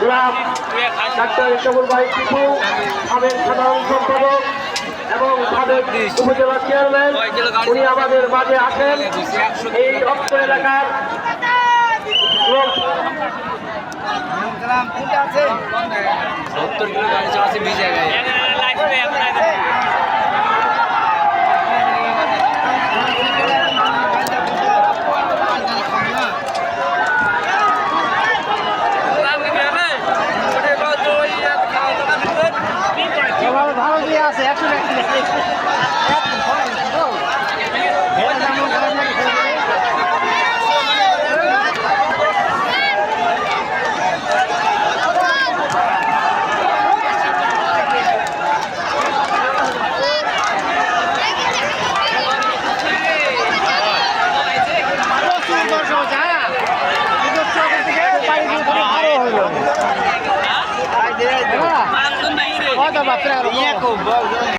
Club doctor ইসবুল ভাই টিপু সাবেক সাধারণ সম্পাদক এবং সাবেক উপজেলা চেয়ারম্যান, উনি আমাদের মাঝে আসেন এই অর্থ এলাকার সত্তর কিলো গাড়ি চালাচ্ছে বিজয় জায়গায়। ভালো হলো